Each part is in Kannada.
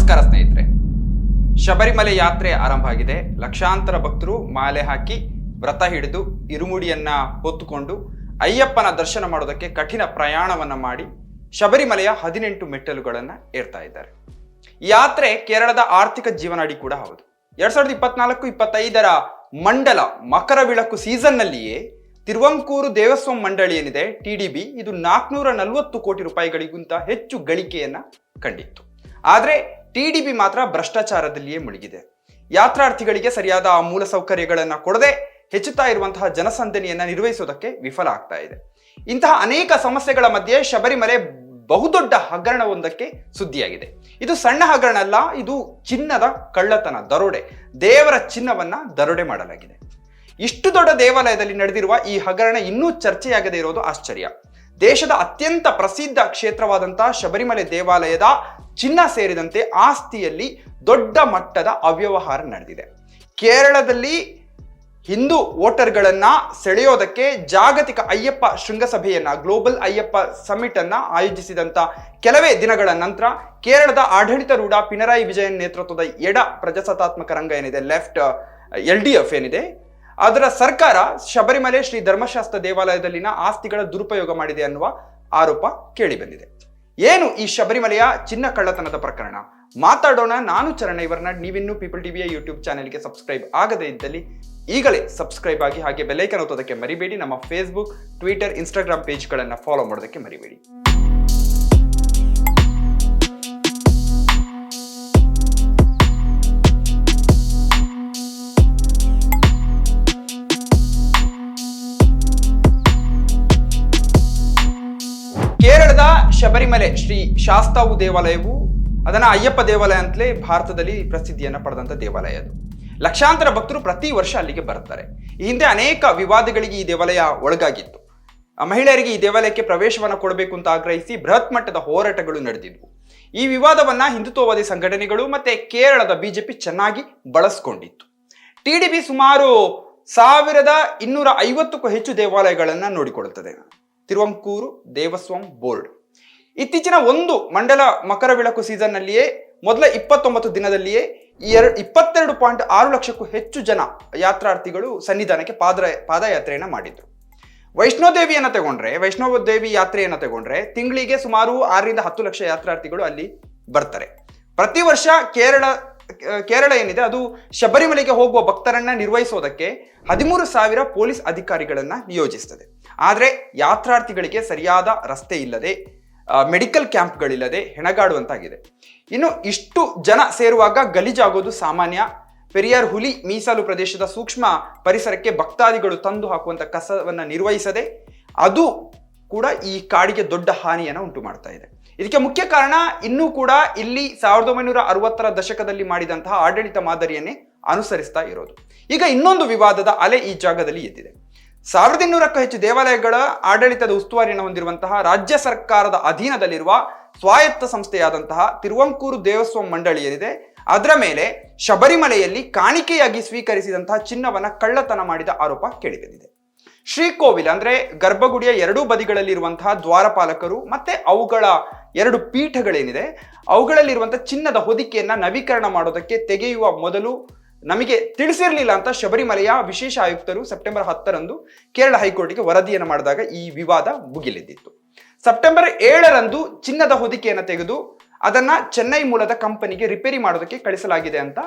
ನಮಸ್ಕಾರ ಸ್ನೇಹಿತರೆ. ಶಬರಿಮಲೆ ಯಾತ್ರೆ ಆರಂಭ ಆಗಿದೆ. ಲಕ್ಷಾಂತರ ಭಕ್ತರು ಮಾಲೆ ಹಾಕಿ ವ್ರತ ಹಿಡಿದು ಇರುಮುಡಿಯನ್ನ ಹೊತ್ತುಕೊಂಡು ಅಯ್ಯಪ್ಪನ ದರ್ಶನ ಮಾಡೋದಕ್ಕೆ ಕಠಿಣ ಪ್ರಯಾಣವನ್ನ ಮಾಡಿ ಶಬರಿಮಲೆಯ ಹದಿನೆಂಟು ಮೆಟ್ಟಲುಗಳನ್ನು ಏರ್ತಾ ಇದ್ದಾರೆ. ಯಾತ್ರೆ ಕೇರಳದ ಆರ್ಥಿಕ ಜೀವನಾಡಿ ಕೂಡ ಹೌದು. ಎರಡ್ ಸಾವಿರದ ಇಪ್ಪತ್ನಾಲ್ಕು, ಇಪ್ಪತ್ತೈದರ ಮಂಡಲ ಮಕರ ಸೀಸನ್ ಸೀಸನ್ನಲ್ಲಿಯೇ ತಿರುವಂಕೂರು ದೇವಸ್ವಂ ಮಂಡಳಿ ಏನಿದೆ ಟಿ ಇದು ನಾಲ್ಕುನೂರ ನಲವತ್ತು ಕೋಟಿ ರೂಪಾಯಿಗಳಿಗಿಂತ ಹೆಚ್ಚು ಗಳಿಕೆಯನ್ನ ಕಂಡಿತ್ತು. ಆದರೆ ಟಿ ಡಿ ಬಿ ಮಾತ್ರ ಭ್ರಷ್ಟಾಚಾರದಲ್ಲಿಯೇ ಮುಳುಗಿದೆ. ಯಾತ್ರಾರ್ಥಿಗಳಿಗೆ ಸರಿಯಾದ ಆ ಮೂಲ ಕೊಡದೆ ಹೆಚ್ಚುತ್ತಾ ಇರುವಂತಹ ಜನಸಂದಣಿಯನ್ನ ನಿರ್ವಹಿಸೋದಕ್ಕೆ ವಿಫಲ ಆಗ್ತಾ ಇದೆ. ಇಂತಹ ಅನೇಕ ಸಮಸ್ಯೆಗಳ ಮಧ್ಯೆ ಶಬರಿಮಲೆ ಬಹುದೊಡ್ಡ ಹಗರಣವೊಂದಕ್ಕೆ ಸುದ್ದಿಯಾಗಿದೆ. ಇದು ಸಣ್ಣ ಹಗರಣ ಅಲ್ಲ, ಇದು ಚಿನ್ನದ ಕಳ್ಳತನ, ದರೋಡೆ. ದೇವರ ಚಿನ್ನವನ್ನ ದರೋಡೆ ಮಾಡಲಾಗಿದೆ. ಇಷ್ಟು ದೊಡ್ಡ ದೇವಾಲಯದಲ್ಲಿ ನಡೆದಿರುವ ಈ ಹಗರಣ ಇನ್ನೂ ಚರ್ಚೆಯಾಗದೇ ಇರೋದು ಆಶ್ಚರ್ಯ. ದೇಶದ ಅತ್ಯಂತ ಪ್ರಸಿದ್ಧ ಕ್ಷೇತ್ರವಾದಂತಹ ಶಬರಿಮಲೆ ದೇವಾಲಯದ ಚಿನ್ನ ಸೇರಿದಂತೆ ಆಸ್ತಿಯಲ್ಲಿ ದೊಡ್ಡ ಮಟ್ಟದ ಅವ್ಯವಹಾರ ನಡೆದಿದೆ. ಕೇರಳದಲ್ಲಿ ಹಿಂದೂ ವೋಟರ್ಗಳನ್ನ ಸೆಳೆಯೋದಕ್ಕೆ ಜಾಗತಿಕ ಅಯ್ಯಪ್ಪ ಶೃಂಗಸಭೆಯನ್ನ, ಗ್ಲೋಬಲ್ ಅಯ್ಯಪ್ಪ ಸಮಿಟ್ ಅನ್ನ ಆಯೋಜಿಸಿದಂತ ಕೆಲವೇ ದಿನಗಳ ನಂತರ ಕೇರಳದ ಆಡಳಿತಾರೂಢ ಪಿನರಾಯಿ ವಿಜಯನ್ ನೇತೃತ್ವದ ಎಡ ಪ್ರಜಾಸತ್ತಾತ್ಮಕ ರಂಗ ಏನಿದೆ, ಲೆಫ್ಟ್ ಎಲ್ ಡಿ ಎಫ್ ಏನಿದೆ, ಅದರ ಸರ್ಕಾರ ಶಬರಿಮಲೆ ಶ್ರೀ ಧರ್ಮಶಾಸ್ತ್ರ ದೇವಾಲಯದಲ್ಲಿನ ಆಸ್ತಿಗಳ ದುರುಪಯೋಗ ಮಾಡಿದೆ ಅನ್ನುವ ಆರೋಪ ಕೇಳಿಬಂದಿದೆ ಏನು ಈ ಶಬರಿಮಲೆಯ ಚಿನ್ನ ಕಳ್ಳತನದ ಪ್ರಕರಣ? ಮಾತಾಡೋಣ. ನಾನು ಚರಣ ಇವರನ್ನ ನೀವಿನ್ನೂ ಪೀಪಲ್ ಟಿವಿಯ ಯೂಟ್ಯೂಬ್ ಚಾನೆಲ್ಗೆ ಸಬ್ಸ್ಕ್ರೈಬ್ ಆಗದೇ ಇದ್ದಲ್ಲಿ ಈಗಲೇ ಸಬ್ಸ್ಕ್ರೈಬ್ ಆಗಿ ಹಾಗೆ ಬೆಲ್ಲೈಕನ್ ಓದೋದಕ್ಕೆ ಮರಿಬೇಡಿ. ನಮ್ಮ ಫೇಸ್ಬುಕ್ ಟ್ವಿಟರ್ ಇನ್ಸ್ಟಾಗ್ರಾಮ್ ಪೇಜ್ಗಳನ್ನು ಫಾಲೋ ಮಾಡೋದಕ್ಕೆ ಮರಿಬೇಡಿ. ಶಬರಿಮಲೆ ಶ್ರೀ ಶಾಸ್ತಾವು ದೇವಾಲಯವು ಅದನ್ನು ಅಯ್ಯಪ್ಪ ದೇವಾಲಯ ಅಂತಲೇ ಭಾರತದಲ್ಲಿ ಪ್ರಸಿದ್ಧಿಯನ್ನು ಪಡೆದಂಥ ದೇವಾಲಯ ಅದು. ಲಕ್ಷಾಂತರ ಭಕ್ತರು ಪ್ರತಿ ವರ್ಷ ಅಲ್ಲಿಗೆ ಬರ್ತಾರೆ ಈ ಹಿಂದೆ ಅನೇಕ ವಿವಾದಗಳಿಗೆ ಈ ದೇವಾಲಯ ಒಳಗಾಗಿತ್ತು. ಮಹಿಳೆಯರಿಗೆ ಈ ದೇವಾಲಯಕ್ಕೆ ಪ್ರವೇಶವನ್ನು ಕೊಡಬೇಕು ಅಂತ ಆಗ್ರಹಿಸಿ ಬೃಹತ್ ಮಟ್ಟದ ಹೋರಾಟಗಳು ನಡೆದಿದ್ವು. ಈ ವಿವಾದವನ್ನ ಹಿಂದುತ್ವವಾದಿ ಸಂಘಟನೆಗಳು ಮತ್ತೆ ಕೇರಳದ ಬಿಜೆಪಿ ಚೆನ್ನಾಗಿ ಬಳಸ್ಕೊಂಡಿತ್ತು. ಟಿಡಿಬಿ ಸುಮಾರು ಸಾವಿರದ ಇನ್ನೂರ ಐವತ್ತಕ್ಕೂ ಹೆಚ್ಚು ದೇವಾಲಯಗಳನ್ನು ನೋಡಿಕೊಳ್ಳುತ್ತದೆ. ತಿರುವಂಕೂರು, ದೇವಸ್ವಂ ಬೋರ್ಡ್. ಇತ್ತೀಚಿನ ಒಂದು ಮಂಡಲ ಮಕರ ಬೆಳಕು ಸೀಸನ್ನಲ್ಲಿಯೇ ಮೊದಲ ಇಪ್ಪತ್ತೊಂಬತ್ತು ದಿನದಲ್ಲಿಯೇ ಎರಡು, ಇಪ್ಪತ್ತೆರಡು ಪಾಯಿಂಟ್ ಆರು ಲಕ್ಷಕ್ಕೂ ಹೆಚ್ಚು ಜನ ಯಾತ್ರಾರ್ಥಿಗಳು ಸನ್ನಿಧಾನಕ್ಕೆ ಪಾದ ಪಾದಯಾತ್ರೆಯನ್ನು ಮಾಡಿದ್ರು. ವೈಷ್ಣೋದೇವಿಯನ್ನು ತಗೊಂಡ್ರೆ ವೈಷ್ಣವ ದೇವಿ ಯಾತ್ರೆಯನ್ನ ತಗೊಂಡ್ರೆ ತಿಂಗಳಿಗೆ ಸುಮಾರು ಆರರಿಂದ ಹತ್ತು ಲಕ್ಷ ಯಾತ್ರಾರ್ಥಿಗಳು ಅಲ್ಲಿ ಬರ್ತಾರೆ. ಪ್ರತಿ ವರ್ಷ ಕೇರಳ ಕೇರಳ ಏನಿದೆ, ಅದು ಶಬರಿಮಲೆಗೆ ಹೋಗುವ ಭಕ್ತರನ್ನ ನಿರ್ವಹಿಸೋದಕ್ಕೆ ಹದಿಮೂರು ಸಾವಿರ ಪೊಲೀಸ್ ಅಧಿಕಾರಿಗಳನ್ನ ನಿಯೋಜಿಸ್ತದೆ. ಆದರೆ ಯಾತ್ರಾರ್ಥಿಗಳಿಗೆ ಸರಿಯಾದ ರಸ್ತೆ ಇಲ್ಲದೆ ಮೆಡಿಕಲ್ ಕ್ಯಾಂಪ್ಗಳಿಲ್ಲದೆ ಹೆಣಗಾಡುವಂತಾಗಿದೆ. ಇನ್ನು ಇಷ್ಟು ಜನ ಸೇರುವಾಗ ಗಲೀಜಾಗೋದು ಸಾಮಾನ್ಯ. ಪೆರಿಯಾರ್ ಹುಲಿ ಮೀಸಲು ಪ್ರದೇಶದ ಸೂಕ್ಷ್ಮ ಪರಿಸರಕ್ಕೆ ಭಕ್ತಾದಿಗಳು ತಂದು ಹಾಕುವಂತ ಕಸವನ್ನ ನಿರ್ವಹಿಸದೆ ಅದು ಕೂಡ ಈ ಕಾಡಿಗೆ ದೊಡ್ಡ ಹಾನಿಯನ್ನು ಉಂಟು ಮಾಡ್ತಾ ಇದೆ. ಇದಕ್ಕೆ ಮುಖ್ಯ ಕಾರಣ ಇನ್ನೂ ಕೂಡ ಇಲ್ಲಿ ಸಾವಿರದ ಒಂಬೈನೂರ ಅರವತ್ತರ ದಶಕದಲ್ಲಿ ಮಾಡಿದಂತಹ ಆಡಳಿತ ಮಾದರಿಯನ್ನೇ ಅನುಸರಿಸ್ತಾ ಇರೋದು. ಈಗ ಇನ್ನೊಂದು ವಿವಾದದ ಅಲೆ ಈ ಜಾಗದಲ್ಲಿ ಎದ್ದಿದೆ. ಸಾವಿರದ ಇನ್ನೂರಕ್ಕೂ ಹೆಚ್ಚು ದೇವಾಲಯಗಳ ಆಡಳಿತದ ಉಸ್ತುವಾರಿಯನ್ನು ಹೊಂದಿರುವಂತಹ ರಾಜ್ಯ ಸರ್ಕಾರದ ಅಧೀನದಲ್ಲಿರುವ ಸ್ವಾಯತ್ತ ಸಂಸ್ಥೆಯಾದಂತಹ ತಿರುವಂಕೂರು ದೇವಸ್ವಂ ಮಂಡಳಿ ಏನಿದೆ ಅದರ ಮೇಲೆ ಶಬರಿಮಲೆಯಲ್ಲಿ ಕಾಣಿಕೆಯಾಗಿ ಸ್ವೀಕರಿಸಿದಂತಹ ಚಿನ್ನವನ್ನು ಕಳ್ಳತನ ಮಾಡಿದ ಆರೋಪ ಕೇಳಿಬಂದಿದೆ. ಶ್ರೀಕೋವಿಲ್ ಅಂದ್ರೆ ಗರ್ಭಗುಡಿಯ ಎರಡೂ ಬದಿಗಳಲ್ಲಿರುವಂತಹ ದ್ವಾರಪಾಲಕರು ಮತ್ತೆ ಅವುಗಳ ಎರಡು ಪೀಠಗಳೇನಿದೆ, ಅವುಗಳಲ್ಲಿರುವಂತಹ ಚಿನ್ನದ ಹೊದಿಕೆಯನ್ನ ನವೀಕರಣ ಮಾಡೋದಕ್ಕೆ ತೆಗೆಯುವ ಮೊದಲು ನಮಗೆ ತಿಳಿಸಿರಲಿಲ್ಲ ಅಂತ ಶಬರಿಮಲೆಯ ವಿಶೇಷ ಆಯುಕ್ತರು ಸೆಪ್ಟೆಂಬರ್ ಹತ್ತರಂದು ಕೇರಳ ಹೈಕೋರ್ಟ್ಗೆ ವರದಿಯನ್ನು ಮಾಡಿದಾಗ ಈ ವಿವಾದ ಮುಗಿಲೆದ್ದಿತ್ತು. ಸೆಪ್ಟೆಂಬರ್ ಏಳರಂದು ಚಿನ್ನದ ಹೊದಿಕೆಯನ್ನು ತೆಗೆದು ಅದನ್ನ ಚೆನ್ನೈ ಮೂಲದ ಕಂಪನಿಗೆ ರಿಪೇರಿ ಮಾಡೋದಕ್ಕೆ ಕಳಿಸಲಾಗಿದೆ ಅಂತ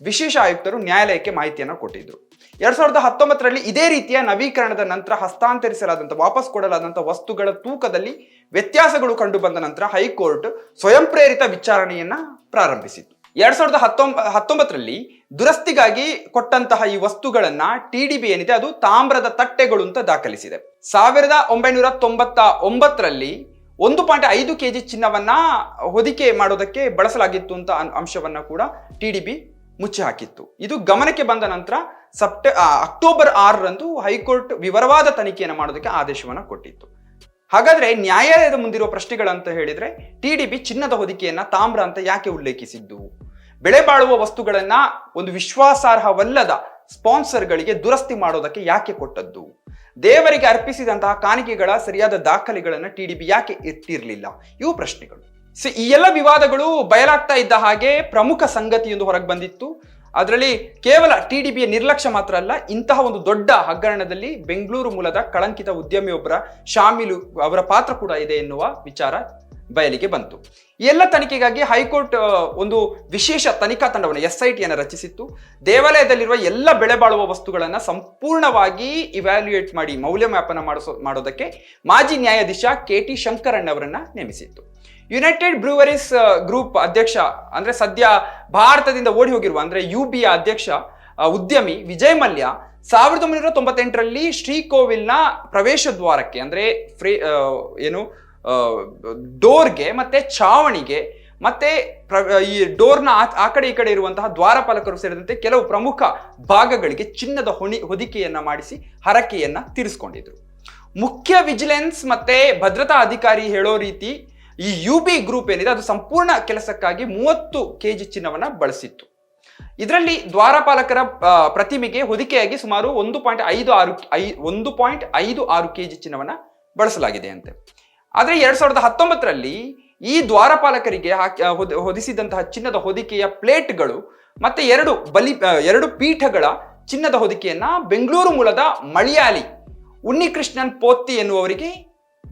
ವಿಶೇಷ ಆಯುಕ್ತರು ನ್ಯಾಯಾಲಯಕ್ಕೆ ಮಾಹಿತಿಯನ್ನು ಕೊಟ್ಟಿದ್ರು. ಎರಡ್ ಸಾವಿರದ ಹತ್ತೊಂಬತ್ತರಲ್ಲಿ ಇದೇ ರೀತಿಯ ನವೀಕರಣದ ನಂತರ ಹಸ್ತಾಂತರಿಸಲಾದಂಥ ವಾಪಸ್ ಕೊಡಲಾದಂಥ ವಸ್ತುಗಳ ತೂಕದಲ್ಲಿ ವ್ಯತ್ಯಾಸಗಳು ಕಂಡು ಬಂದ ನಂತರ ಹೈಕೋರ್ಟ್ ಸ್ವಯಂ ಪ್ರೇರಿತ ವಿಚಾರಣೆಯನ್ನ ಪ್ರಾರಂಭಿಸಿತು ಎರಡ್ ಸಾವಿರದ ಹತ್ತೊಂಬ ಹತ್ತೊಂಬತ್ತರಲ್ಲಿ ದುರಸ್ತಿಗಾಗಿ ಕೊಟ್ಟಂತಹ ಈ ವಸ್ತುಗಳನ್ನ ಟಿ ಡಿ ಬಿ ಏನಿದೆ, ಅದು ತಾಮ್ರದ ತಟ್ಟೆಗಳು ಅಂತ ದಾಖಲಿಸಿದೆ. ಸಾವಿರದ ಒಂಬೈನೂರ ತೊಂಬತ್ತ ಒಂಬತ್ತರಲ್ಲಿ ಒಂದು ಪಾಯಿಂಟ್ ಐದು ಕೆಜಿ ಚಿನ್ನವನ್ನ ಹೊದಿಕೆ ಮಾಡೋದಕ್ಕೆ ಬಳಸಲಾಗಿತ್ತು ಅಂತ ಅಂಶವನ್ನ ಕೂಡ ಟಿಡಿಬಿ ಮುಚ್ಚಿ ಹಾಕಿತ್ತು. ಇದು ಗಮನಕ್ಕೆ ಬಂದ ನಂತರ ಸೆಪ್ಟೆ ಅಕ್ಟೋಬರ್ ಆರರಂದು ಹೈಕೋರ್ಟ್ ವಿವರವಾದ ತನಿಖೆಯನ್ನು ಮಾಡೋದಕ್ಕೆ ಆದೇಶವನ್ನು ಕೊಟ್ಟಿತ್ತು. ಹಾಗಾದ್ರೆ ನ್ಯಾಯಾಲಯದ ಮುಂದಿರುವ ಪ್ರಶ್ನೆಗಳಂತ ಹೇಳಿದ್ರೆ ಟಿಡಿಬಿ ಚಿನ್ನದ ಹೊದಿಕೆಯನ್ನ ತಾಮ್ರ ಅಂತ ಯಾಕೆ ಉಲ್ಲೇಖಿಸಿದ್ದು? ಬೆಳೆ ಬಾಳುವ ವಸ್ತುಗಳನ್ನ ಒಂದು ವಿಶ್ವಾಸಾರ್ಹವಲ್ಲದ ಸ್ಪಾನ್ಸರ್ಗಳಿಗೆ ದುರಸ್ತಿ ಮಾಡೋದಕ್ಕೆ ಯಾಕೆ ಕೊಟ್ಟದ್ದು? ದೇವರಿಗೆ ಅರ್ಪಿಸಿದಂತಹ ಕಾಣಿಕೆಗಳ ಸರಿಯಾದ ದಾಖಲೆಗಳನ್ನ ಟಿಡಿಬಿ ಯಾಕೆ ಇಟ್ಟಿರಲಿಲ್ಲ? ಇವು ಪ್ರಶ್ನೆಗಳು. ಸೊ, ಈ ಎಲ್ಲ ವಿವಾದಗಳು ಬಯಲಾಗ್ತಾ ಇದ್ದ ಹಾಗೆ ಪ್ರಮುಖ ಸಂಗತಿಯೊಂದು ಹೊರಗೆ ಬಂದಿತ್ತು. ಅದರಲ್ಲಿ ಕೇವಲ ಟಿ ಡಿ ಬಿಯ ನಿರ್ಲಕ್ಷ್ಯ ಮಾತ್ರ ಅಲ್ಲ, ಇಂತಹ ಒಂದು ದೊಡ್ಡ ಹಗರಣದಲ್ಲಿ ಬೆಂಗಳೂರು ಮೂಲದ ಕಳಂಕಿತ ಉದ್ಯಮಿಯೊಬ್ಬರ ಶಾಮಿಲು ಅವರ ಪಾತ್ರ ಕೂಡ ಇದೆ ಎನ್ನುವ ವಿಚಾರ ಬಯಲಿಗೆ ಬಂತು. ಎಲ್ಲ ತನಿಖೆಗಾಗಿ ಹೈಕೋರ್ಟ್ ಒಂದು ವಿಶೇಷ ತನಿಖಾ ತಂಡವನ್ನು ಎಸ್ ಐ ಟಿಯನ್ನು ರಚಿಸಿತ್ತು. ದೇವಾಲಯದಲ್ಲಿರುವ ಎಲ್ಲ ಬೆಳೆ ಬಾಳುವ ವಸ್ತುಗಳನ್ನು ಸಂಪೂರ್ಣವಾಗಿ ಇವ್ಯಾಲ್ಯುಯೇಟ್ ಮಾಡಿ, ಮೌಲ್ಯಮಾಪನ ಮಾಡಿಸೋ, ಮಾಡೋದಕ್ಕೆ ಮಾಜಿ ನ್ಯಾಯಾಧೀಶ ಕೆ ಟಿ ಶಂಕರಣ್ಣ ಅವರನ್ನ ನೇಮಿಸಿತ್ತು. ಯುನೈಟೆಡ್ ಬ್ರೂವರೀಸ್ ಗ್ರೂಪ್ ಅಧ್ಯಕ್ಷ, ಅಂದ್ರೆ ಸದ್ಯ ಭಾರತದಿಂದ ಓಡಿ ಹೋಗಿರುವ, ಅಂದ್ರೆ ಯು ಬಿ ಅಧ್ಯಕ್ಷ ಉದ್ಯಮಿ ವಿಜಯ್ ಮಲ್ಯ ಸಾವಿರದ ಒಂಬೈನೂರ ತೊಂಬತ್ತೆಂಟರಲ್ಲಿ ಶ್ರೀಕೋವಿಲ್ನ ಪ್ರವೇಶ ದ್ವಾರಕ್ಕೆ, ಅಂದ್ರೆ ಫ್ರೀ ಏನು ಡೋರ್ಗೆ, ಮತ್ತೆ ಚಾವಣಿಗೆ ಮತ್ತೆ ಪ್ರ- ಈ ಡೋರ್ನ ಆ- ಕಡೆ ಈ ಕಡೆ ಇರುವಂತಹ ದ್ವಾರಪಾಲಕರು ಸೇರಿದಂತೆ ಕೆಲವು ಪ್ರಮುಖ ಭಾಗಗಳಿಗೆ ಚಿನ್ನದ ಹೊಣಿ, ಹೊದಿಕೆಯನ್ನ ಮಾಡಿಸಿ ಹರಕೆಯನ್ನ ತೀರಿಸ್ಕೊಂಡಿದ್ರು. ಮುಖ್ಯ ವಿಜಿಲೆನ್ಸ್ ಮತ್ತೆ ಭದ್ರತಾ ಅಧಿಕಾರಿ ಹೇಳೋ ರೀತಿ ಈ ಯು ಬಿ ಗ್ರೂಪ್ ಏನಿದೆ, ಅದು ಸಂಪೂರ್ಣ ಕೆಲಸಕ್ಕಾಗಿ ಮೂವತ್ತು ಕೆಜಿ ಚಿನ್ನವನ್ನ ಬಳಸಿತ್ತು. ಇದರಲ್ಲಿ ದ್ವಾರಪಾಲಕರ ಪ್ರತಿಮೆಗೆ ಹೊದಿಕೆಯಾಗಿ ಸುಮಾರು ಒಂದು ಪಾಯಿಂಟ್ ಐದು ಆರು ಒಂದು ಪಾಯಿಂಟ್ ಐದು ಆರು ಕೆಜಿ ಚಿನ್ನವನ್ನ ಬಳಸಲಾಗಿದೆ ಅಂತೆ. ಆದರೆ ಎರಡ್ ಸಾವಿರದ ಹತ್ತೊಂಬತ್ತರಲ್ಲಿ ಈ ದ್ವಾರಪಾಲಕರಿಗೆ ಹಾಕಿ ಹೊದಿಸಿದಂತಹ ಚಿನ್ನದ ಹೊದಿಕೆಯ ಪ್ಲೇಟ್ಗಳು ಮತ್ತೆ ಎರಡು ಬಲಿ ಎರಡು ಪೀಠಗಳ ಚಿನ್ನದ ಹೊದಿಕೆಯನ್ನ ಬೆಂಗಳೂರು ಮೂಲದ ಮಳಿಯಾಲಿ ಉನ್ನಿಕೃಷ್ಣನ್ ಪೋತ್ತಿ ಎನ್ನುವವರಿಗೆ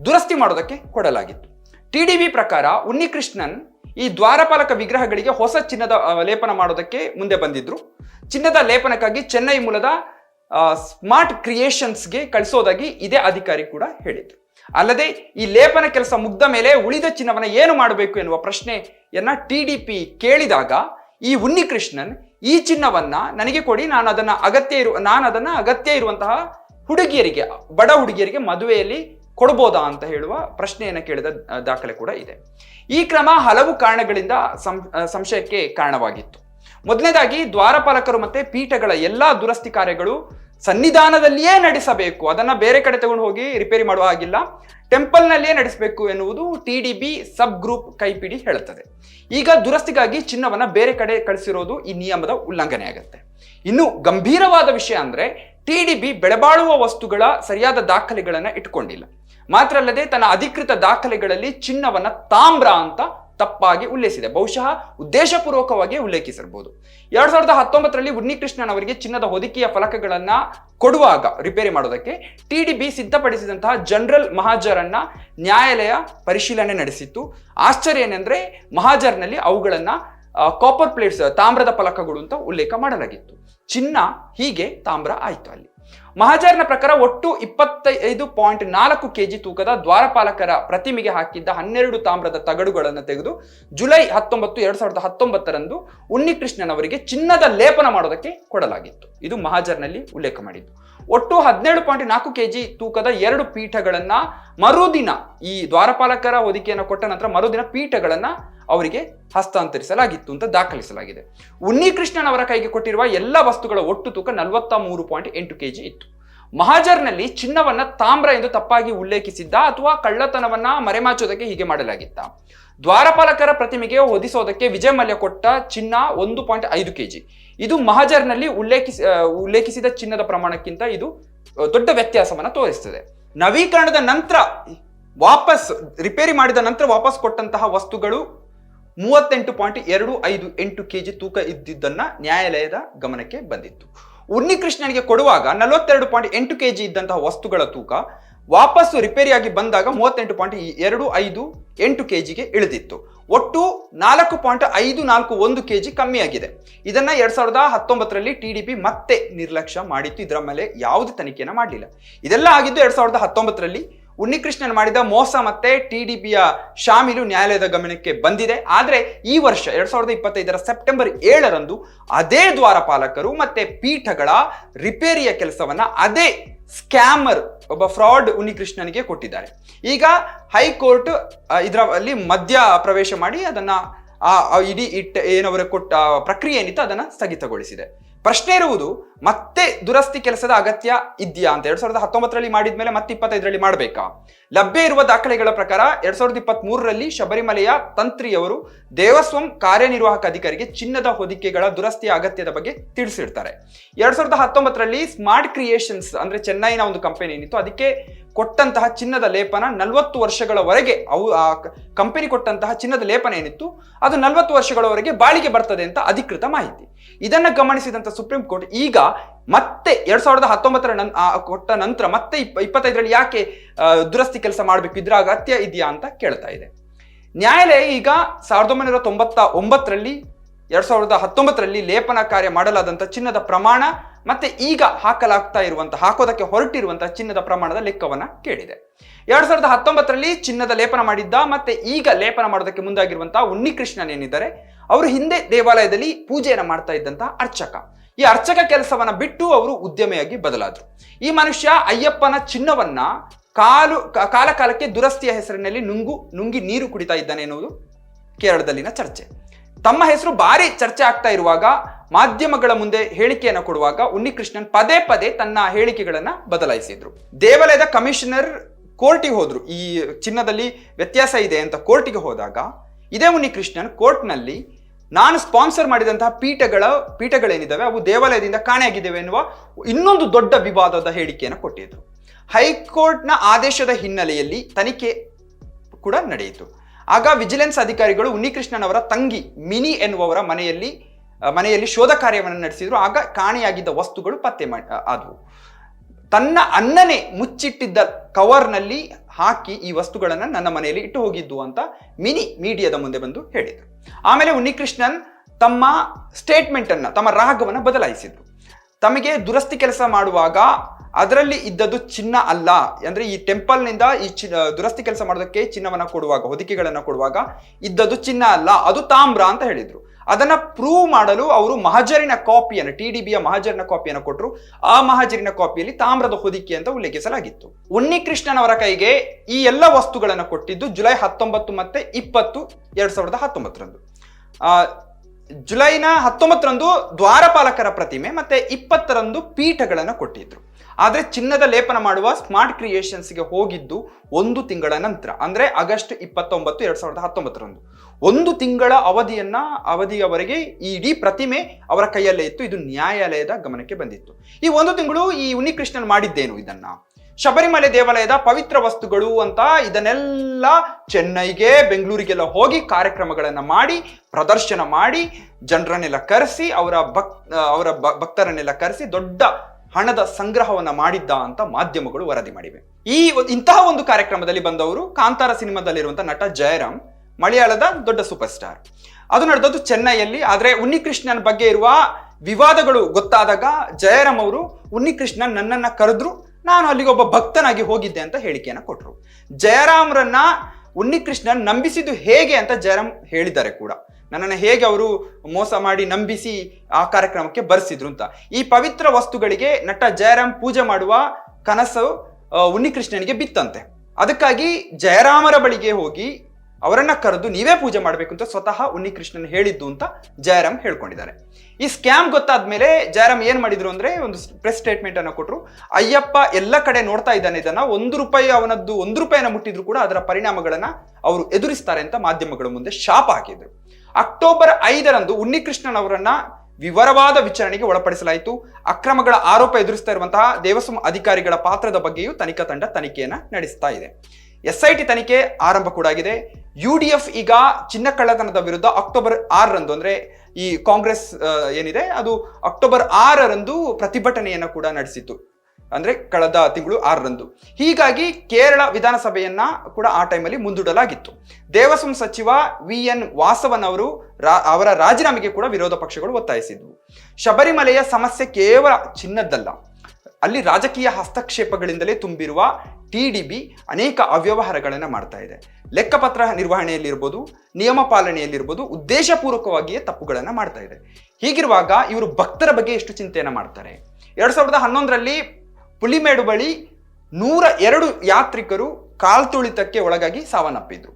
ದುರಸ್ತಿ ಮಾಡೋದಕ್ಕೆ ಕೊಡಲಾಗಿತ್ತು. ಟಿ ಡಿ ಬಿ ಪ್ರಕಾರ ಉನ್ನಿಕೃಷ್ಣನ್ ಈ ದ್ವಾರಪಾಲಕ ವಿಗ್ರಹಗಳಿಗೆ ಹೊಸ ಚಿನ್ನದ ಲೇಪನ ಮಾಡೋದಕ್ಕೆ ಮುಂದೆ ಬಂದಿದ್ರು. ಚಿನ್ನದ ಲೇಪನಕ್ಕಾಗಿ ಚೆನ್ನೈ ಮೂಲದ ಸ್ಮಾರ್ಟ್ ಕ್ರಿಯೇಷನ್ಸ್ಗೆ ಕಳಿಸೋದಾಗಿ ಇದೇ ಅಧಿಕಾರಿ ಕೂಡ ಹೇಳಿದ್ರು. ಅಲ್ಲದೆ ಈ ಲೇಪನ ಕೆಲಸ ಮುಗ್ದ ಮೇಲೆ ಉಳಿದ ಚಿನ್ನವನ್ನ ಏನು ಮಾಡಬೇಕು ಎನ್ನುವ ಪ್ರಶ್ನೆಯನ್ನ ಟಿ ಡಿ ಪಿ ಕೇಳಿದಾಗ ಈ ಉನ್ನಿಕೃಷ್ಣನ್ ಈ ಚಿನ್ನವನ್ನ ನನಗೆ ಕೊಡಿ, ನಾನು ಅದನ್ನ ಅಗತ್ಯ ಇರು, ನಾನು ಅದನ್ನ ಅಗತ್ಯ ಇರುವಂತಹ ಹುಡುಗಿಯರಿಗೆ, ಬಡ ಹುಡುಗಿಯರಿಗೆ ಮದುವೆಯಲ್ಲಿ ಕೊಡ್ಬೋದಾ ಅಂತ ಹೇಳುವ ಪ್ರಶ್ನೆಯನ್ನು ಕೇಳಿದ ದಾಖಲೆ ಕೂಡ ಇದೆ. ಈ ಕ್ರಮ ಹಲವು ಕಾರಣಗಳಿಂದ ಸಂಶಯಕ್ಕೆ ಕಾರಣವಾಗಿತ್ತು. ಮೊದಲನೇದಾಗಿ ದ್ವಾರಪಾಲಕರು ಮತ್ತೆ ಪೀಠಗಳ ಎಲ್ಲಾ ದುರಸ್ತಿ ಕಾರ್ಯಗಳು ಸನ್ನಿಧಾನದಲ್ಲಿಯೇ ನಡೆಸಬೇಕು. ಅದನ್ನ ಬೇರೆ ಕಡೆ ತಗೊಂಡು ಹೋಗಿ ರಿಪೇರಿ ಮಾಡುವ ಹಾಗಿಲ್ಲ. ಟೆಂಪಲ್ನಲ್ಲಿಯೇ ನಡೆಸಬೇಕು ಎನ್ನುವುದು T D B sub group ಕೈಪಿಡಿ ಹೇಳುತ್ತದೆ. ಈಗ ದುರಸ್ತಿಗಾಗಿ ಚಿನ್ನವನ್ನ ಬೇರೆ ಕಡೆ ಕಳಿಸಿರೋದು ಈ ನಿಯಮದ ಉಲ್ಲಂಘನೆ ಆಗುತ್ತೆ. ಇನ್ನು ಗಂಭೀರವಾದ ವಿಷಯ ಅಂದ್ರೆ ಟಿ ಡಿ ಬಿ ಬೆಳೆಬಾಳುವ ವಸ್ತುಗಳ ಸರಿಯಾದ ದಾಖಲೆಗಳನ್ನು ಇಟ್ಕೊಂಡಿಲ್ಲ. ಮಾತ್ರ ಅಲ್ಲದೆ ತನ್ನ ಅಧಿಕೃತ ದಾಖಲೆಗಳಲ್ಲಿ ಚಿನ್ನವನ್ನ ತಾಮ್ರ ಅಂತ ತಪ್ಪಾಗಿ ಉಲ್ಲೇಖಿಸಿದೆ ಬಹುಶಃ ಉದ್ದೇಶಪೂರ್ವಕವಾಗಿ ಉಲ್ಲೇಖಿಸಿರಬಹುದು ಎರಡ್ ಸಾವಿರದ ಹತ್ತೊಂಬತ್ತರಲ್ಲಿ ಉನ್ನಿಕೃಷ್ಣನ್ ಅವರಿಗೆ ಚಿನ್ನದ ಹೊದಿಕೆಯ ಫಲಕಗಳನ್ನ ಕೊಡುವಾಗ ರಿಪೇರಿ ಮಾಡೋದಕ್ಕೆ ಟಿ ಡಿ ಸಿದ್ಧಪಡಿಸಿದಂತಹ ಜನರಲ್ ಮಹಾಜರನ್ನ ನ್ಯಾಯಾಲಯ ಪರಿಶೀಲನೆ ನಡೆಸಿತ್ತು. ಆಶ್ಚರ್ಯ ಏನೆಂದ್ರೆ ಮಹಾಜರ್ನಲ್ಲಿ ಅವುಗಳನ್ನ ಕಾಪರ್ ಪ್ಲೇಟ್ಸ್ ತಾಮ್ರದ ಫಲಕಗಳು ಅಂತ ಉಲ್ಲೇಖ ಮಾಡಲಾಗಿತ್ತು. ಚಿನ್ನ ಹೀಗೆ ತಾಮ್ರ ಆಯ್ತು ಅಲ್ಲಿ. ಮಹಾಜರ್ನ ಪ್ರಕಾರ ಒಟ್ಟು ಇಪ್ಪತ್ತೈದು ಪಾಯಿಂಟ್ ನಾಲ್ಕು ಕೆಜಿ ತೂಕದ ದ್ವಾರಪಾಲಕರ ಪ್ರತಿಮೆಗೆ ಹಾಕಿದ್ದ ಹನ್ನೆರಡು ತಾಮ್ರದ ತಗಡುಗಳನ್ನು ತೆಗೆದು ಜುಲೈ ಹತ್ತೊಂಬತ್ತು, ಎರಡ್ ಸಾವಿರದ ಹತ್ತೊಂಬತ್ತರಂದು ಉನ್ನಿಕೃಷ್ಣನ್ ಅವರಿಗೆ ಚಿನ್ನದ ಲೇಪನ ಮಾಡೋದಕ್ಕೆ ಕೊಡಲಾಗಿತ್ತು. ಇದು ಮಹಾಜರ್ನಲ್ಲಿ ಉಲ್ಲೇಖ ಮಾಡಿದ್ದು. ಒಟ್ಟು ಹದಿನೇಳು ಪಾಯಿಂಟ್ ನಾಲ್ಕು ಕೆಜಿ ತೂಕದ ಎರಡು ಪೀಠಗಳನ್ನ ಮರುದಿನ ಈ ದ್ವಾರಪಾಲಕರ ಹೊದಿಕೆಯನ್ನು ಕೊಟ್ಟ ನಂತರ ಮರುದಿನ ಪೀಠಗಳನ್ನ ಅವರಿಗೆ ಹಸ್ತಾಂತರಿಸಲಾಗಿತ್ತು ಅಂತ ದಾಖಲಿಸಲಾಗಿದೆ. ಉನ್ನಿಕೃಷ್ಣನ್ ಅವರ ಕೈಗೆ ಕೊಟ್ಟಿರುವ ಎಲ್ಲ ವಸ್ತುಗಳ ಒಟ್ಟು ತೂಕ ನಲವತ್ತ ಮೂರು ಪಾಯಿಂಟ್ ಎಂಟು ಕೆಜಿ ಇತ್ತು. ಮಹಾಜರ್ನಲ್ಲಿ ಚಿನ್ನವನ್ನ ತಾಮ್ರ ಎಂದು ತಪ್ಪಾಗಿ ಉಲ್ಲೇಖಿಸಿದ್ದ ಅಥವಾ ಕಳ್ಳತನವನ್ನ ಮರೆಮಾಚೋದಕ್ಕೆ ಹೀಗೆ ಮಾಡಲಾಗಿತ್ತ. ದ್ವಾರಪಾಲಕರ ಪ್ರತಿಮೆಗೆ ಹೊದಿಸೋದಕ್ಕೆ ವಿಜಯ ಮಲ್ಯ ಕೊಟ್ಟ ಚಿನ್ನ ಒಂದು ಪಾಯಿಂಟ್ ಐದು ಕೆಜಿ. ಇದು ಮಹಾಜರ್ನಲ್ಲಿ ಉಲ್ಲೇಖಿಸಿ ಉಲ್ಲೇಖಿಸಿದ ಚಿನ್ನದ ಪ್ರಮಾಣಕ್ಕಿಂತ ಇದು ದೊಡ್ಡ ವ್ಯತ್ಯಾಸವನ್ನು ತೋರಿಸ್ತದೆ. ನವೀಕರಣದ ನಂತರ ವಾಪಸ್, ರಿಪೇರಿ ಮಾಡಿದ ನಂತರ ವಾಪಸ್ ಕೊಟ್ಟಂತಹ ವಸ್ತುಗಳು ಮೂವತ್ತೆಂಟು ಪಾಯಿಂಟ್ ಎರಡು ಐದು ಎಂಟು ಕೆಜಿ ತೂಕ ಇದ್ದಿದ್ದನ್ನ ನ್ಯಾಯಾಲಯದ ಗಮನಕ್ಕೆ ಬಂದಿತ್ತು. ಉನ್ನಿಕೃಷ್ಣನಿಗೆ ಕೊಡುವಾಗ ನಲವತ್ತೆರಡು ಪಾಯಿಂಟ್ ಎಂಟು ಕೆಜಿ ಇದ್ದಂತಹ ವಸ್ತುಗಳ ತೂಕ ವಾಪಸ್ಸು ರಿಪೇರಿಯಾಗಿ ಬಂದಾಗ ಮೂವತ್ತೆಂಟು ಪಾಯಿಂಟ್ ಎರಡು ಐದು ಎಂಟು ಕೆಜಿಗೆ ಇಳಿದಿತ್ತು. ಒಟ್ಟು ನಾಲ್ಕು ಪಾಯಿಂಟ್ ಐದು ನಾಲ್ಕು ಒಂದು ಕೆಜಿ ಕಮ್ಮಿಯಾಗಿದೆ ಇದನ್ನ ಎರಡ್ ಸಾವಿರದ ಹತ್ತೊಂಬತ್ತರಲ್ಲಿ ಟಿ ಡಿ ಪಿ ಮತ್ತೆ ನಿರ್ಲಕ್ಷ್ಯ ಮಾಡಿತ್ತು. ಇದರ ಮೇಲೆ ಯಾವುದೇ ತನಿಖೆಯನ್ನು ಮಾಡಲಿಲ್ಲ. ಇದೆಲ್ಲ ಆಗಿದ್ದು ಎರಡ್ ಸಾವಿರದ ಹತ್ತೊಂಬತ್ತರಲ್ಲಿ ಉನ್ನಿಕೃಷ್ಣನ್ ಮಾಡಿದ ಮೋಸ ಮತ್ತೆ ಟಿ ಡಿ ಪಿಯ ಶಾಮೀಲು ನ್ಯಾಯಾಲಯದ ಗಮನಕ್ಕೆ ಬಂದಿದೆ. ಆದರೆ ಈ ವರ್ಷ ಎರಡ್ ಸಾವಿರದ ಇಪ್ಪತ್ತೈದರ ಸೆಪ್ಟೆಂಬರ್ ಏಳರಂದು ಅದೇ ದ್ವಾರಪಾಲಕರು ಮತ್ತೆ ಪೀಠಗಳ ರಿಪೇರಿಯ ಕೆಲಸವನ್ನ ಅದೇ ಸ್ಕ್ಯಾಮರ್ ಒಬ್ಬ ಫ್ರಾಡ್ ಉನ್ನಿಕೃಷ್ಣನಿಗೆ ಕೊಟ್ಟಿದ್ದಾರೆ. ಈಗ ಹೈಕೋರ್ಟ್ ಇದರಲ್ಲಿ ಮಧ್ಯ ಪ್ರವೇಶ ಮಾಡಿ ಅದನ್ನ ಆ, ಇಡೀ ಇಟ್ಟ ಏನವರ ಕೊಟ್ಟ ಪ್ರಕ್ರಿಯೆ ಏನಿತ್ತು ಅದನ್ನ ಸ್ಥಗಿತಗೊಳಿಸಿದೆ. ಪ್ರಶ್ನೆ ಇರುವುದು, ಮತ್ತೆ ದುರಸ್ತಿ ಕೆಲಸದ ಅಗತ್ಯ ಇದೆಯಾ ಅಂತ? ಎರಡ್ ಸಾವಿರದ ಹತ್ತೊಂಬತ್ತರಲ್ಲಿ ಮಾಡಿದ್ಮೇಲೆ ಮತ್ತೆ ಇಪ್ಪತ್ತೈದರಲ್ಲಿ ಮಾಡಬೇಕಾ? ಲಭ್ಯ ಇರುವ ದಾಖಲೆಗಳ ಪ್ರಕಾರ ಎರಡ್ ಸಾವಿರದ ಇಪ್ಪತ್ತ್ ಮೂರರಲ್ಲಿ ಶಬರಿಮಲೆಯ ತಂತ್ರಿಯವರು ದೇವಸ್ವಂ ಕಾರ್ಯನಿರ್ವಾಹಕ ಅಧಿಕಾರಿಗೆ ಚಿನ್ನದ ಹೊದಿಕೆಗಳ ದುರಸ್ತಿಯ ಅಗತ್ಯದ ಬಗ್ಗೆ ತಿಳಿಸಿರ್ತಾರೆ. ಎರಡ್ ಸಾವಿರದ ಹತ್ತೊಂಬತ್ತರಲ್ಲಿ ಸ್ಮಾರ್ಟ್ ಕ್ರಿಯೇಷನ್ಸ್ ಅಂದ್ರೆ ಚೆನ್ನೈನ ಒಂದು ಕಂಪನಿ ಏನಿತ್ತು, ಅದಕ್ಕೆ ಕೊಟ್ಟಂತಹ ಚಿನ್ನದ ಲೇಪನ ನಲವತ್ತು ವರ್ಷಗಳವರೆಗೆ ಅವು, ಆ ಕಂಪನಿ ಕೊಟ್ಟಂತಹ ಚಿನ್ನದ ಲೇಪನ ಏನಿತ್ತು, ಅದು ನಲವತ್ತು ವರ್ಷಗಳವರೆಗೆ ಬಾಳಿಗೆ ಬರ್ತದೆ ಅಂತ ಅಧಿಕೃತ ಮಾಹಿತಿ. ಇದನ್ನು ಗಮನಿಸಿದಂತ ಸುಪ್ರೀಂ ಕೋರ್ಟ್ ಈಗ ಮತ್ತೆ ಎರಡ್ ಸಾವಿರದ ಹತ್ತೊಂಬತ್ತರ ನನ್ ಕೊಟ್ಟ ನಂತರ ಮತ್ತೆ ಇಪ್ಪ, ಇಪ್ಪತ್ತೈದರಲ್ಲಿ ಯಾಕೆ ದುರಸ್ತಿ ಕೆಲಸ ಮಾಡಬೇಕು? ಇದರ ಅಗತ್ಯ ಇದೆಯಾ ಅಂತ ಕೇಳ್ತಾ ಇದೆ. ನ್ಯಾಯಾಲಯ ಈಗ ಸಾವಿರದ ಒಂಬೈನೂರ ತೊಂಬತ್ತ ಒಂಬತ್ತರಲ್ಲಿ, ಎರಡ್ ಸಾವಿರದ ಹತ್ತೊಂಬತ್ತರಲ್ಲಿ ಲೇಪನ ಕಾರ್ಯ ಮಾಡಲಾದಂಥ ಚಿನ್ನದ ಪ್ರಮಾಣ ಮತ್ತೆ ಈಗ ಹಾಕಲಾಗ್ತಾ ಇರುವಂತಹ, ಹಾಕೋದಕ್ಕೆ ಹೊರಟಿರುವಂತಹ ಚಿನ್ನದ ಪ್ರಮಾಣದ ಲೆಕ್ಕವನ್ನ ಕೇಳಿದೆ. ಎರಡ್ ಸಾವಿರದ ಹತ್ತೊಂಬತ್ತರಲ್ಲಿ ಚಿನ್ನದ ಲೇಪನ ಮಾಡಿದ್ದ, ಮತ್ತೆ ಈಗ ಲೇಪನ ಮಾಡೋದಕ್ಕೆ ಮುಂದಾಗಿರುವಂತಹ ಉನ್ನಿಕೃಷ್ಣನ್ ಏನಿದ್ದಾರೆ, ಅವರು ಹಿಂದೆ ದೇವಾಲಯದಲ್ಲಿ ಪೂಜೆಯನ್ನು ಮಾಡ್ತಾ ಇದ್ದಂತಹ ಅರ್ಚಕ. ಈ ಅರ್ಚಕ ಕೆಲಸವನ್ನ ಬಿಟ್ಟು ಅವರು ಉದ್ಯಮಿಯಾಗಿ ಬದಲಾದ್ರು. ಈ ಮನುಷ್ಯ ಅಯ್ಯಪ್ಪನ ಚಿನ್ನವನ್ನ ಕಾಲು ಕಾಲಕಾಲಕ್ಕೆ ಕಾಲ ಕಾಲಕ್ಕೆ ದುರಸ್ತಿಯ ಹೆಸರಿನಲ್ಲಿ ನುಂಗು, ನುಂಗಿ ನೀರು ಕುಡಿತಾ ಇದ್ದಾನೆ ಎನ್ನುವುದು ಕೇರಳದಲ್ಲಿನ ಚರ್ಚೆ. ತಮ್ಮ ಹೆಸರು ಭಾರಿ ಚರ್ಚೆ ಆಗ್ತಾ ಇರುವಾಗ ಮಾಧ್ಯಮಗಳ ಮುಂದೆ ಹೇಳಿಕೆಯನ್ನು ಕೊಡುವಾಗ ಉನ್ನಿಕೃಷ್ಣನ್ ಪದೇ ಪದೇ ತನ್ನ ಹೇಳಿಕೆಗಳನ್ನ ಬದಲಾಯಿಸಿದ್ರು. ದೇವಾಲಯದ ಕಮಿಷನರ್ ಕೋರ್ಟಿಗೆ ಹೋದ್ರು. ಈ ಚಿನ್ನದಲ್ಲಿ ವ್ಯತ್ಯಾಸ ಇದೆ ಅಂತ ಕೋರ್ಟಿಗೆ ಹೋದಾಗ ಇದೇ ಉನ್ನಿಕೃಷ್ಣನ್ ಕೋರ್ಟ್ನಲ್ಲಿ, ನಾನು ಸ್ಪಾನ್ಸರ್ ಮಾಡಿದಂತಹ ಪೀಠಗಳ ಪೀಠಗಳೇನಿದ್ದಾವೆ ಅವು ದೇವಾಲಯದಿಂದ ಕಾಣೆಯಾಗಿದ್ದೇವೆ ಎನ್ನುವ ಇನ್ನೊಂದು ದೊಡ್ಡ ವಿವಾದದ ಹೇಳಿಕೆಯನ್ನು ಕೊಟ್ಟಿದ್ರು. ಹೈಕೋರ್ಟ್ನ ಆದೇಶದ ಹಿನ್ನೆಲೆಯಲ್ಲಿ ತನಿಖೆ ಕೂಡ ನಡೆಯಿತು. ಆಗ ವಿಜಿಲೆನ್ಸ್ ಅಧಿಕಾರಿಗಳು ಉನ್ನಿಕೃಷ್ಣನ್ ಅವರ ತಂಗಿ ಮಿನಿ ಎನ್ನುವವರ ಮನೆಯಲ್ಲಿ ಮನೆಯಲ್ಲಿ ಶೋಧ ಕಾರ್ಯವನ್ನು ನಡೆಸಿದ್ರು. ಆಗ ಕಾಣೆಯಾಗಿದ್ದ ವಸ್ತುಗಳು ಪತ್ತೆ ಮಾಡಿ ಆದವು. ತನ್ನ ಅಣ್ಣನೇ ಮುಚ್ಚಿಟ್ಟಿದ್ದ ಕವರ್ನಲ್ಲಿ ಹಾಕಿ ಈ ವಸ್ತುಗಳನ್ನು ನನ್ನ ಮನೆಯಲ್ಲಿ ಇಟ್ಟು ಹೋಗಿದ್ದು ಅಂತ ಮಿನಿ ಮೀಡಿಯಾದ ಮುಂದೆ ಬಂದು ಹೇಳಿದರು. ಆಮೇಲೆ ಉನ್ನಿಕೃಷ್ಣನ್ ತಮ್ಮ ಸ್ಟೇಟ್ಮೆಂಟನ್ನು, ತಮ್ಮ ರಾಗವನ್ನು ಬದಲಾಯಿಸಿದ್ರು. ತಮಗೆ ದುರಸ್ತಿ ಕೆಲಸ ಮಾಡುವಾಗ ಅದರಲ್ಲಿ ಇದ್ದದ್ದು ಚಿನ್ನ ಅಲ್ಲ. ಅಂದರೆ ಈ ಟೆಂಪಲ್ನಿಂದ ಈ ಚಿ ದುರಸ್ತಿ ಕೆಲಸ ಮಾಡೋದಕ್ಕೆ ಚಿನ್ನವನ್ನು ಕೊಡುವಾಗ, ಹೊದಿಕೆಗಳನ್ನು ಕೊಡುವಾಗ ಇದ್ದದ್ದು ಚಿನ್ನ ಅಲ್ಲ. ಅದು ತಾಮ್ರ ಅಂತ ಹೇಳಿದ್ರು. ಅದನ್ನ ಪ್ರೂವ್ ಮಾಡಲು ಅವರು ಮಹಜರಿನ ಕಾಪಿಯನ್ನು ಟಿ ಡಿ ಬಿಯ ಮಹಜರಿನ ಕಾಪಿಯನ್ನು ಕೊಟ್ಟರು ಆ ಮಹಜರಿನ ಕಾಪಿಯಲ್ಲಿ ತಾಮ್ರದ ಹೊದಿಕೆ ಅಂತ ಉಲ್ಲೇಖಿಸಲಾಗಿತ್ತು. ಉನ್ನಿಕೃಷ್ಣನ್ ಅವರ ಕೈಗೆ ಈ ಎಲ್ಲ ವಸ್ತುಗಳನ್ನು ಕೊಟ್ಟಿದ್ದು ಜುಲೈ ಹತ್ತೊಂಬತ್ತು ಮತ್ತೆ ಇಪ್ಪತ್ತು ಎರಡ್ ಸಾವಿರದ ಹತ್ತೊಂಬತ್ತರಂದು. ಜುಲೈನ ಹತ್ತೊಂಬತ್ತರಂದು ದ್ವಾರಪಾಲಕರ ಪ್ರತಿಮೆ ಮತ್ತೆ ಇಪ್ಪತ್ತರಂದು ಪೀಠಗಳನ್ನು ಕೊಟ್ಟಿದ್ರು. ಆದರೆ ಚಿನ್ನದ ಲೇಪನ ಮಾಡುವ ಸ್ಮಾರ್ಟ್ ಕ್ರಿಯೇಷನ್ಸ್ಗೆ ಹೋಗಿದ್ದು ಒಂದು ತಿಂಗಳ ನಂತರ, ಅಂದ್ರೆ ಆಗಸ್ಟ್ ಇಪ್ಪತ್ತೊಂಬತ್ತು ಎರಡ್ ಸಾವಿರದ ಹತ್ತೊಂಬತ್ತರಂದು. ಒಂದು ತಿಂಗಳ ಅವಧಿಯನ್ನ, ಅವಧಿಯವರೆಗೆ ಈ ಇಡೀ ಪ್ರತಿಮೆ ಅವರ ಕೈಯಲ್ಲೇ ಇತ್ತು. ಇದು ನ್ಯಾಯಾಲಯದ ಗಮನಕ್ಕೆ ಬಂದಿತ್ತು. ಈ ಒಂದು ತಿಂಗಳು ಈ ಉನ್ನಿಕೃಷ್ಣನ್ ಮಾಡಿದ್ದೇನು ಇದನ್ನ? ಶಬರಿಮಲೆ ದೇವಾಲಯದ ಪವಿತ್ರ ವಸ್ತುಗಳು ಅಂತ ಇದನ್ನೆಲ್ಲ ಚೆನ್ನೈಗೆ, ಬೆಂಗಳೂರಿಗೆಲ್ಲ ಹೋಗಿ ಕಾರ್ಯಕ್ರಮಗಳನ್ನು ಮಾಡಿ, ಪ್ರದರ್ಶನ ಮಾಡಿ, ಜನರನ್ನೆಲ್ಲ ಕರೆಸಿ, ಅವರ ಭಕ್, ಅವರ ಭಕ್ತರನ್ನೆಲ್ಲ ಕರೆಸಿ ದೊಡ್ಡ ಹಣದ ಸಂಗ್ರಹವನ್ನ ಮಾಡಿದ್ದ ಅಂತ ಮಾಧ್ಯಮಗಳು ವರದಿ ಮಾಡಿವೆ. ಈ ಇಂತಹ ಒಂದು ಕಾರ್ಯಕ್ರಮದಲ್ಲಿ ಬಂದವರು ಕಾಂತಾರ ಸಿನಿಮಾದಲ್ಲಿರುವಂತಹ ನಟ ಜಯರಾಮ್. ಮಲಯಾಳದ ದೊಡ್ಡ ಸೂಪರ್ ಸ್ಟಾರ್ ಅದು ನಡೆದದ್ದು ಚೆನ್ನೈಯಲ್ಲಿ, ಆದರೆ ಉನ್ನಿಕೃಷ್ಣನ್ ಬಗ್ಗೆ ಇರುವ ವಿವಾದಗಳು ಗೊತ್ತಾದಾಗ ಜಯರಾಮ್ ಅವರು, ಉನ್ನಿಕೃಷ್ಣನ್ ನನ್ನನ್ನ ಕರೆದ್ರು, ನಾನು ಅಲ್ಲಿಗೆ ಒಬ್ಬ ಭಕ್ತನಾಗಿ ಹೋಗಿದ್ದೆ ಅಂತ ಹೇಳಿಕೆಯನ್ನ ಕೊಟ್ಟರು ಜಯರಾಮ್ರನ್ನ ಉನ್ನಿಕೃಷ್ಣನ್ ನಂಬಿಸಿದ್ದು ಹೇಗೆ ಅಂತ ಜಯರಾಮ್ ಹೇಳಿದ್ದಾರೆ ಕೂಡ. ನನ್ನನ್ನು ಹೇಗೆ ಅವರು ಮೋಸ ಮಾಡಿ ನಂಬಿಸಿ ಆ ಕಾರ್ಯಕ್ರಮಕ್ಕೆ ಬರ್ಸಿದ್ರು ಅಂತ. ಈ ಪವಿತ್ರ ವಸ್ತುಗಳಿಗೆ ನಟ ಜಯರಾಮ್ ಪೂಜೆ ಮಾಡುವ ಕನಸು ಉನ್ನಿಕೃಷ್ಣನಿಗೆ ಬಿತ್ತಂತೆ. ಅದಕ್ಕಾಗಿ ಜಯರಾಮರ ಬಳಿಗೆ ಹೋಗಿ ಅವರನ್ನ ಕರೆದು ನೀವೇ ಪೂಜೆ ಮಾಡಬೇಕು ಅಂತ ಸ್ವತಃ ಉನ್ನಿಕೃಷ್ಣನ್ ಹೇಳಿದ್ದು ಅಂತ ಜಯರಾಮ್ ಹೇಳ್ಕೊಂಡಿದ್ದಾರೆ. ಈ ಸ್ಕ್ಯಾಮ್ ಗೊತ್ತಾದ್ಮೇಲೆ ಜಯರಾಮ್ ಏನ್ ಮಾಡಿದ್ರು ಅಂದ್ರೆ ಒಂದು ಪ್ರೆಸ್ ಸ್ಟೇಟ್ಮೆಂಟ್ ಅನ್ನ ಕೊಟ್ಟರು ಅಯ್ಯಪ್ಪ ಎಲ್ಲ ಕಡೆ ನೋಡ್ತಾ ಇದ್ದಾನೆ ಇದನ್ನ. ಒಂದು ರೂಪಾಯಿ ಅವನದ್ದು ಒಂದು ರೂಪಾಯಿನ ಮುಟ್ಟಿದ್ರು ಕೂಡ ಅದರ ಪರಿಣಾಮಗಳನ್ನ ಅವರು ಎದುರಿಸ್ತಾರೆ ಅಂತ ಮಾಧ್ಯಮಗಳ ಮುಂದೆ ಶಾಪ ಹಾಕಿದ್ರು. ಅಕ್ಟೋಬರ್ ಐದರಂದು ಉನ್ನಿಕೃಷ್ಣನ್ ಅವರನ್ನ ವಿವರವಾದ ವಿಚಾರಣೆಗೆ ಒಳಪಡಿಸಲಾಯಿತು. ಅಕ್ರಮಗಳ ಆರೋಪ ಎದುರಿಸ್ತಾ ಇರುವಂತಹ ದೇವಸ್ವಂ ಅಧಿಕಾರಿಗಳ ಪಾತ್ರದ ಬಗ್ಗೆಯೂ ತನಿಖಾ ತಂಡ ತನಿಖೆಯನ್ನ ನಡೆಸ್ತಾ ಇದೆ. ಎಸ್ ಐ ಟಿ ತನಿಖೆ ಆರಂಭ ಕೂಡ ಆಗಿದೆ. ಯು ಡಿ ಎಫ್ ಈಗ ಚಿನ್ನ ಕಳ್ಳತನದ ವಿರುದ್ಧ ಅಕ್ಟೋಬರ್ ಆರರಂದು ಅಂದ್ರೆ ಈ ಕಾಂಗ್ರೆಸ್ ಏನಿದೆ, ಅದು ಅಕ್ಟೋಬರ್ ಆರರಂದು ಪ್ರತಿಭಟನೆಯನ್ನ ಕೂಡ ನಡೆಸಿತು ಅಂದ್ರೆ ಕಳೆದ ತಿಂಗಳು ಆರರಂದು. ಹೀಗಾಗಿ ಕೇರಳ ವಿಧಾನಸಭೆಯನ್ನ ಕೂಡ ಆ ಟೈಮಲ್ಲಿ ಮುಂದೂಡಲಾಗಿತ್ತು. ದೇವಸ್ವಂ ಸಚಿವ ವಿ ಎನ್ ವಾಸವನ್ ಅವರು ಅವರ ರಾಜೀನಾಮೆಗೆ ಕೂಡ ವಿರೋಧ ಪಕ್ಷಗಳು ಒತ್ತಾಯಿಸಿದ್ವು. ಶಬರಿಮಲೆಯ ಸಮಸ್ಯೆ ಕೇವಲ ಚಿನ್ನದ್ದಲ್ಲ. ಅಲ್ಲಿ ರಾಜಕೀಯ ಹಸ್ತಕ್ಷೇಪಗಳಿಂದಲೇ ತುಂಬಿರುವ ಟಿ ಡಿ ಬಿ ಅನೇಕ ಅವ್ಯವಹಾರಗಳನ್ನು ಮಾಡ್ತಾ ಇದೆ. ಲೆಕ್ಕಪತ್ರ ನಿರ್ವಹಣೆಯಲ್ಲಿರ್ಬೋದು, ನಿಯಮ ಪಾಲನೆಯಲ್ಲಿರ್ಬೋದು, ಉದ್ದೇಶಪೂರ್ವಕವಾಗಿಯೇ ತಪ್ಪುಗಳನ್ನು ಮಾಡ್ತಾ ಇದೆ. ಹೀಗಿರುವಾಗ ಇವರು ಭಕ್ತರ ಬಗ್ಗೆ ಎಷ್ಟು ಚಿಂತೆಯನ್ನು ಮಾಡ್ತಾರೆ? ಎರಡು ಸಾವಿರದ ಹನ್ನೊಂದರಲ್ಲಿ ಪುಲಿಮೇಡು ಬಳಿ ನೂರ ಎರಡು ಯಾತ್ರಿಕರು ಕಾಲ್ತುಳಿತಕ್ಕೆ ಒಳಗಾಗಿ ಸಾವನ್ನಪ್ಪಿದ್ರು.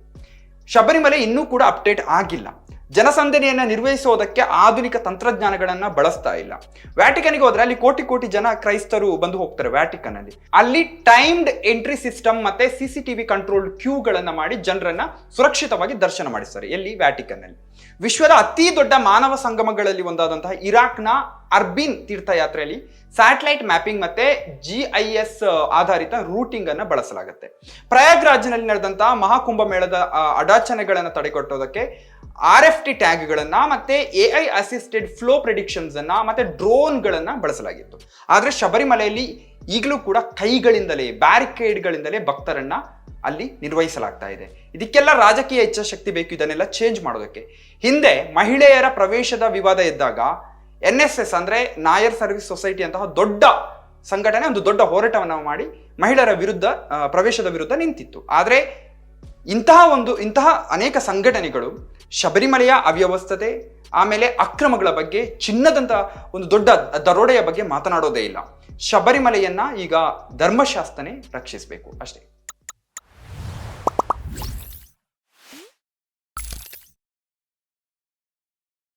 ಶಬರಿಮಲೆ ಇನ್ನೂ ಕೂಡ ಅಪ್ಡೇಟ್ ಆಗಿಲ್ಲ. ಜನಸಂದಣಿಯನ್ನು ನಿರ್ವಹಿಸೋದಕ್ಕೆ ಆಧುನಿಕ ತಂತ್ರಜ್ಞಾನಗಳನ್ನು ಬಳಸ್ತಾ ಇಲ್ಲ. ವ್ಯಾಟಿಕನ್ಗೆ ಹೋದ್ರೆ ಅಲ್ಲಿ ಕೋಟಿ ಕೋಟಿ ಜನ ಕ್ರೈಸ್ತರು ಬಂದು ಹೋಗ್ತಾರೆ ವ್ಯಾಟಿಕನ್ ಅಲ್ಲಿ ಅಲ್ಲಿ ಟೈಮ್ಡ್ ಎಂಟ್ರಿ ಸಿಸ್ಟಮ್ ಮತ್ತೆ ಸಿ ಸಿ ಟಿವಿ ಕಂಟ್ರೋಲ್ ಕ್ಯೂಗಳನ್ನು ಮಾಡಿ ಜನರನ್ನ ಸುರಕ್ಷಿತವಾಗಿ ದರ್ಶನ ಮಾಡಿಸ್ತಾರೆ ಎಲ್ಲಿ? ವ್ಯಾಟಿಕನ್ ಅಲ್ಲಿ ವಿಶ್ವದ ಅತಿ ದೊಡ್ಡ ಮಾನವ ಸಂಗಮಗಳಲ್ಲಿ ಒಂದಾದಂತಹ ಇರಾಕ್ನ ಅರ್ಬಿನ್ ತೀರ್ಥಯಾತ್ರೆಯಲ್ಲಿ ಸ್ಯಾಟಲೈಟ್ ಮ್ಯಾಪಿಂಗ್ ಮತ್ತೆ ಜಿ ಐ ಎಸ್ ಆಧಾರಿತ ರೂಟಿಂಗ್ ಅನ್ನು ಬಳಸಲಾಗುತ್ತೆ ಪ್ರಯಾಗ್ರಾಜ್ನಲ್ಲಿ ನಡೆದಂತಹ ಮಹಾಕುಂಭ ಮೇಳದ ಅಡಾಚನೆಗಳನ್ನು ತಡೆಗಟ್ಟೋದಕ್ಕೆ ಆರ್ ಎಫ್ ಟಿ ಟ್ಯಾಗ್ಗಳನ್ನು ಮತ್ತೆ A I assisted flow predictions ಮತ್ತು ಮತ್ತೆ ಡ್ರೋನ್ಗಳನ್ನ ಬಳಸಲಾಗಿತ್ತು. ಆದರೆ ಶಬರಿಮಲೆಯಲ್ಲಿ ಈಗಲೂ ಕೂಡ ಕೈಗಳಿಂದಲೇ, ಬ್ಯಾರಿಕೇಡ್ಗಳಿಂದಲೇ ಭಕ್ತರನ್ನ ಅಲ್ಲಿ ನಿರ್ವಹಿಸಲಾಗ್ತಾ ಇದೆ. ಇದಕ್ಕೆಲ್ಲ ರಾಜಕೀಯ ಇಚ್ಛಾಶಕ್ತಿ ಬೇಕು, ಇದನ್ನೆಲ್ಲ ಚೇಂಜ್ ಮಾಡೋದಕ್ಕೆ. ಹಿಂದೆ ಮಹಿಳೆಯರ ಪ್ರವೇಶದ ವಿವಾದ ಇದ್ದಾಗ ಎನ್ ಎಸ್ ಎಸ್ ಅಂದ್ರೆ ನಾಯರ್ ಸರ್ವಿಸ್ ಸೊಸೈಟಿ ಅಂತಹ ದೊಡ್ಡ ಸಂಘಟನೆ, ಒಂದು ದೊಡ್ಡ ಹೋರಾಟವನ್ನು ಮಾಡಿ ಮಹಿಳೆಯರ ವಿರುದ್ಧ ಪ್ರವೇಶದ ವಿರುದ್ಧ ನಿಂತಿತ್ತು. ಆದರೆ ಇಂತಹ ಒಂದು, ಇಂತಹ ಅನೇಕ ಸಂಘಟನೆಗಳು ಶಬರಿಮಲೆಯ ಅವ್ಯವಸ್ಥತೆ, ಆಮೇಲೆ ಅಕ್ರಮಗಳ ಬಗ್ಗೆ, ಚಿನ್ನದಂತ ಒಂದು ದೊಡ್ಡ ದರೋಡೆಯ ಬಗ್ಗೆ ಮಾತನಾಡೋದೇ ಇಲ್ಲ. ಶಬರಿಮಲೆಯನ್ನ ಈಗ ಧರ್ಮಶಾಸ್ತ್ರನೇ ರಕ್ಷಿಸಬೇಕು, ಅಷ್ಟೇ.